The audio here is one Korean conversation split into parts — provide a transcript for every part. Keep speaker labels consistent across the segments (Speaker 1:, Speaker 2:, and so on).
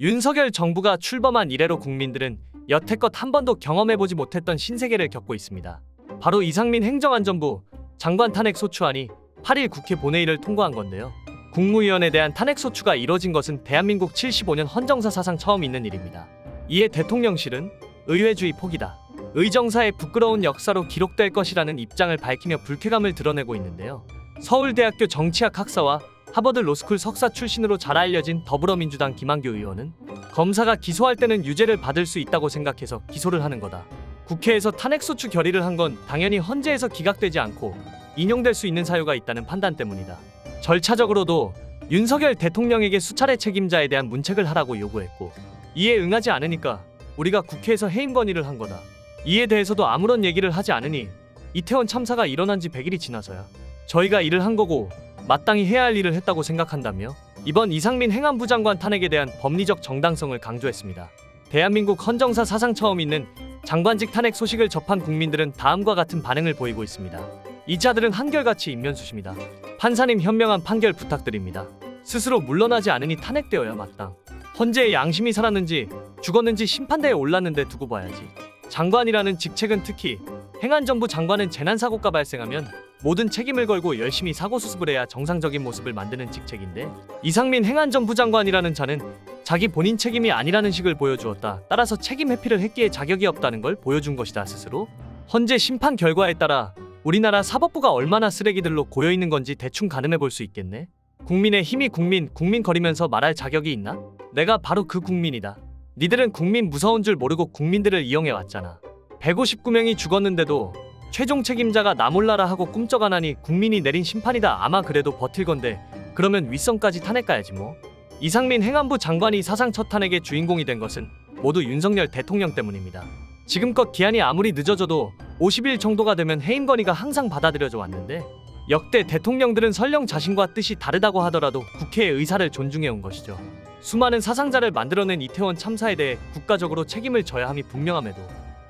Speaker 1: 윤석열 정부가 출범한 이래로 국민들은 여태껏 한 번도 경험해보지 못했던 신세계를 겪고 있습니다. 바로 이상민 행정안전부 장관 탄핵 소추안이 8일 국회 본회의를 통과한 건데요. 국무위원에 대한 탄핵 소추가 이뤄진 것은 대한민국 75년 헌정사 사상 처음 있는 일입니다. 이에 대통령실은 의회주의 포기다. 의정사의 부끄러운 역사로 기록될 것이라는 입장을 밝히며 불쾌감을 드러내고 있는데요. 서울대학교 정치학 학사와 하버드 로스쿨 석사 출신으로 잘 알려진 더불어민주당 김한규 의원은 검사가 기소할 때는 유죄를 받을 수 있다고 생각해서 기소를 하는 거다. 국회에서 탄핵소추 결의를 한 건 당연히 헌재에서 기각되지 않고 인용될 수 있는 사유가 있다는 판단 때문이다. 절차적으로도 윤석열 대통령에게 수차례 책임자에 대한 문책을 하라고 요구했고 이에 응하지 않으니까 우리가 국회에서 해임 건의를 한 거다. 이에 대해서도 아무런 얘기를 하지 않으니 이태원 참사가 일어난 지 100일이 지나서야 저희가 일을 한 거고 마땅히 해야 할 일을 했다고 생각한다며 이번 이상민 행안부 장관 탄핵에 대한 법리적 정당성을 강조했습니다. 대한민국 헌정사 사상 처음 있는 장관직 탄핵 소식을 접한 국민들은 다음과 같은 반응을 보이고 있습니다. 이자들은 한결같이 인면수십니다. 판사님 현명한 판결 부탁드립니다. 스스로 물러나지 않으니 탄핵되어야 마땅. 헌재의 양심이 살았는지 죽었는지 심판대에 올랐는데 두고 봐야지. 장관이라는 직책은 특히 행안정부 장관은 재난사고가 발생하면 모든 책임을 걸고 열심히 사고 수습을 해야 정상적인 모습을 만드는 직책인데 이상민 행안정부 장관이라는 자는 자기 본인 책임이 아니라는 식을 보여주었다. 따라서 책임 회피를 했기에 자격이 없다는 걸 보여준 것이다 스스로. 헌재 심판 결과에 따라 우리나라 사법부가 얼마나 쓰레기들로 고여 있는 건지 대충 가늠해 볼 수 있겠네. 국민의 힘이 국민 국민 거리면서 말할 자격이 있나? 내가 바로 그 국민이다. 니들은 국민 무서운 줄 모르고 국민들을 이용해 왔잖아. 159명이 죽었는데도 최종 책임자가 나 몰라라 하고 꿈쩍안하니 국민이 내린 심판이다. 아마 그래도 버틸 건데 그러면 윗선까지 탄핵 가야지 뭐. 이상민 행안부 장관이 사상 첫 탄핵의 주인공이 된 것은 모두 윤석열 대통령 때문입니다. 지금껏 기한이 아무리 늦어져도 50일 정도가 되면 해임 건의가 항상 받아들여져 왔는데 역대 대통령들은 설령 자신과 뜻이 다르다고 하더라도 국회의 의사를 존중해 온 것이죠. 수많은 사상자를 만들어낸 이태원 참사에 대해 국가적으로 책임을 져야 함이 분명함에도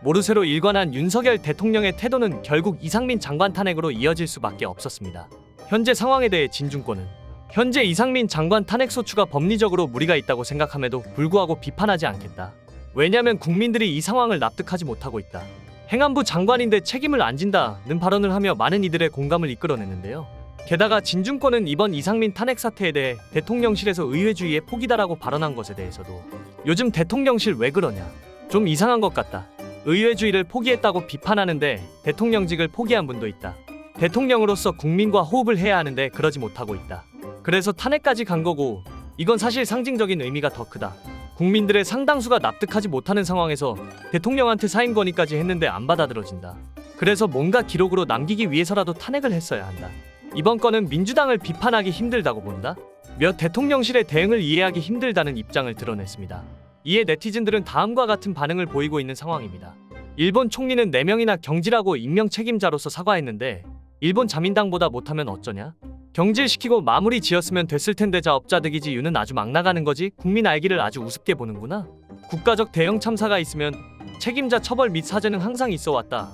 Speaker 1: 모르쇠로 일관한 윤석열 대통령의 태도는 결국 이상민 장관 탄핵으로 이어질 수밖에 없었습니다. 현재 상황에 대해 진중권은 현재 이상민 장관 탄핵 소추가 법리적으로 무리가 있다고 생각함에도 불구하고 비판하지 않겠다. 왜냐하면 국민들이 이 상황을 납득하지 못하고 있다. 행안부 장관인데 책임을 안 진다는 발언을 하며 많은 이들의 공감을 이끌어내는데요. 게다가 진중권은 이번 이상민 탄핵 사태에 대해 대통령실에서 의회주의의 포기다라고 발언한 것에 대해서도 요즘 대통령실 왜 그러냐 좀 이상한 것 같다. 의회주의를 포기했다고 비판하는데 대통령직을 포기한 분도 있다. 대통령으로서 국민과 호흡을 해야 하는데 그러지 못하고 있다. 그래서 탄핵까지 간 거고 이건 사실 상징적인 의미가 더 크다. 국민들의 상당수가 납득하지 못하는 상황에서 대통령한테 사임 건의까지 했는데 안 받아들여진다. 그래서 뭔가 기록으로 남기기 위해서라도 탄핵을 했어야 한다. 이번 건은 민주당을 비판하기 힘들다고 본다. 몇 대통령실의 대응을 이해하기 힘들다는 입장을 드러냈습니다. 이에 네티즌들은 다음과 같은 반응을 보이고 있는 상황입니다. 일본 총리는 4명이나 경질하고 임명 책임자로서 사과했는데 일본 자민당보다 못하면 어쩌냐? 경질시키고 마무리 지었으면 됐을 텐데 자업자득이지 유는 아주 막 나가는 거지 국민 알기를 아주 우습게 보는구나. 국가적 대형 참사가 있으면 책임자 처벌 및 사죄는 항상 있어 왔다.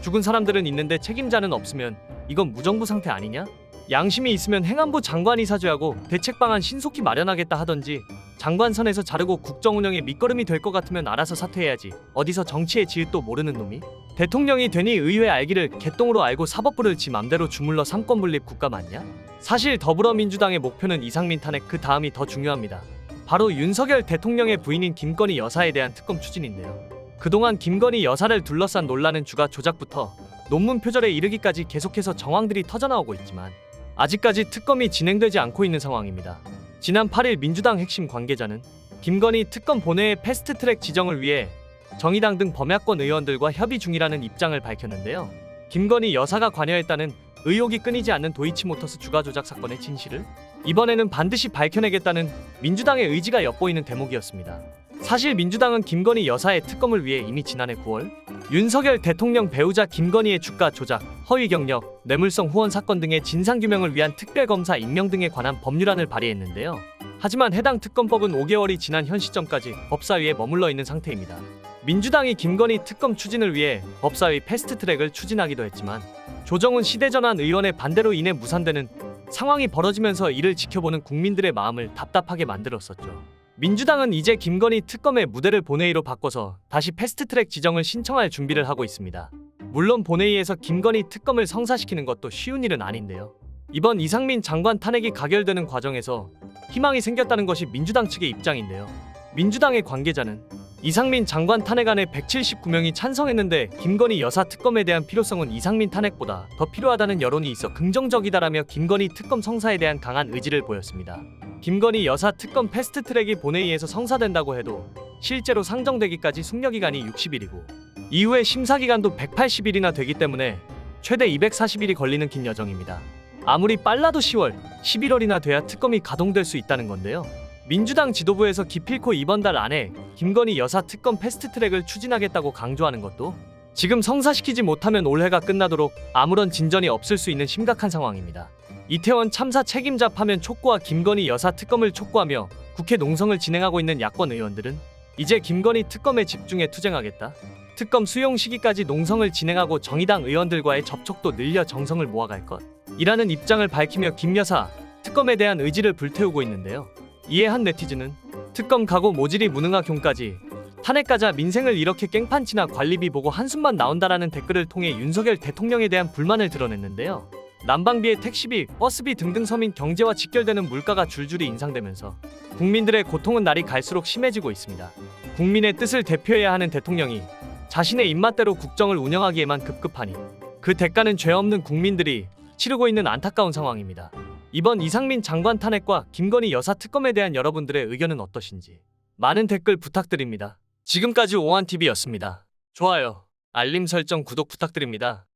Speaker 1: 죽은 사람들은 있는데 책임자는 없으면 이건 무정부 상태 아니냐? 양심이 있으면 행안부 장관이 사죄하고 대책 방안 신속히 마련하겠다 하던지 장관 선에서 자르고 국정 운영에 밑거름이 될 것 같으면 알아서 사퇴해야지. 어디서 정치의 지읒도 모르는 놈이? 대통령이 되니 의회 알기를 개똥으로 알고 사법부를 지 맘대로 주물러 삼권 분립 국가 맞냐? 사실 더불어민주당의 목표는 이상민 탄핵 그 다음이 더 중요합니다. 바로 윤석열 대통령의 부인인 김건희 여사에 대한 특검 추진인데요. 그동안 김건희 여사를 둘러싼 논란은 주가 조작부터 논문 표절에 이르기까지 계속해서 정황들이 터져나오고 있지만 아직까지 특검이 진행되지 않고 있는 상황입니다. 지난 8일 민주당 핵심 관계자는 김건희 특검 본회의 패스트트랙 지정을 위해 정의당 등 범야권 의원들과 협의 중이라는 입장을 밝혔는데요. 김건희 여사가 관여했다는 의혹이 끊이지 않는 도이치모터스 주가 조작 사건의 진실을 이번에는 반드시 밝혀내겠다는 민주당의 의지가 엿보이는 대목이었습니다. 사실 민주당은 김건희 여사의 특검을 위해 이미 지난해 9월 윤석열 대통령 배우자 김건희의 주가 조작, 허위 경력, 뇌물성 후원 사건 등의 진상 규명을 위한 특별검사 임명 등에 관한 법률안을 발의했는데요. 하지만 해당 특검법은 5개월이 지난 현 시점까지 법사위에 머물러 있는 상태입니다. 민주당이 김건희 특검 추진을 위해 법사위 패스트트랙을 추진하기도 했지만 조정훈 시대전환 의원의 반대로 인해 무산되는 상황이 벌어지면서 이를 지켜보는 국민들의 마음을 답답하게 만들었었죠. 민주당은 이제 김건희 특검의 무대를 본회의로 바꿔서 다시 패스트트랙 지정을 신청할 준비를 하고 있습니다. 물론 본회의에서 김건희 특검을 성사시키는 것도 쉬운 일은 아닌데요. 이번 이상민 장관 탄핵이 가결되는 과정에서 희망이 생겼다는 것이 민주당 측의 입장인데요. 민주당의 관계자는 이상민 장관 탄핵안에 179명이 찬성했는데 김건희 여사 특검에 대한 필요성은 이상민 탄핵보다 더 필요하다는 여론이 있어 긍정적이다라며 김건희 특검 성사에 대한 강한 의지를 보였습니다. 김건희 여사 특검 패스트트랙이 본회의에서 성사된다고 해도 실제로 상정되기까지 숙려기간이 60일이고 이후에 심사기간도 180일이나 되기 때문에 최대 240일이 걸리는 긴 여정입니다. 아무리 빨라도 10월, 11월이나 돼야 특검이 가동될 수 있다는 건데요. 민주당 지도부에서 기필코 이번 달 안에 김건희 여사 특검 패스트트랙을 추진하겠다고 강조하는 것도 지금 성사시키지 못하면 올해가 끝나도록 아무런 진전이 없을 수 있는 심각한 상황입니다. 이태원 참사 책임자 파면 촉구와 김건희 여사 특검을 촉구하며 국회 농성을 진행하고 있는 야권 의원들은 이제 김건희 특검에 집중해 투쟁하겠다. 특검 수용 시기까지 농성을 진행하고 정의당 의원들과의 접촉도 늘려 정성을 모아갈 것. 이라는 입장을 밝히며 김 여사 특검에 대한 의지를 불태우고 있는데요. 이에 한 네티즌은 특검 가고 모질이 무능하 경까지 탄핵가자 민생을 이렇게 깽판치나 관리비 보고 한숨만 나온다라는 댓글을 통해 윤석열 대통령에 대한 불만을 드러냈는데요. 난방비의 택시비, 버스비 등등 서민 경제와 직결되는 물가가 줄줄이 인상되면서 국민들의 고통은 날이 갈수록 심해지고 있습니다. 국민의 뜻을 대표해야 하는 대통령이 자신의 입맛대로 국정을 운영하기에만 급급하니 그 대가는 죄 없는 국민들이 치르고 있는 안타까운 상황입니다. 이번 이상민 장관 탄핵과 김건희 여사 특검에 대한 여러분들의 의견은 어떠신지 많은 댓글 부탁드립니다. 지금까지 오한TV였습니다. 좋아요, 알림 설정, 구독 부탁드립니다.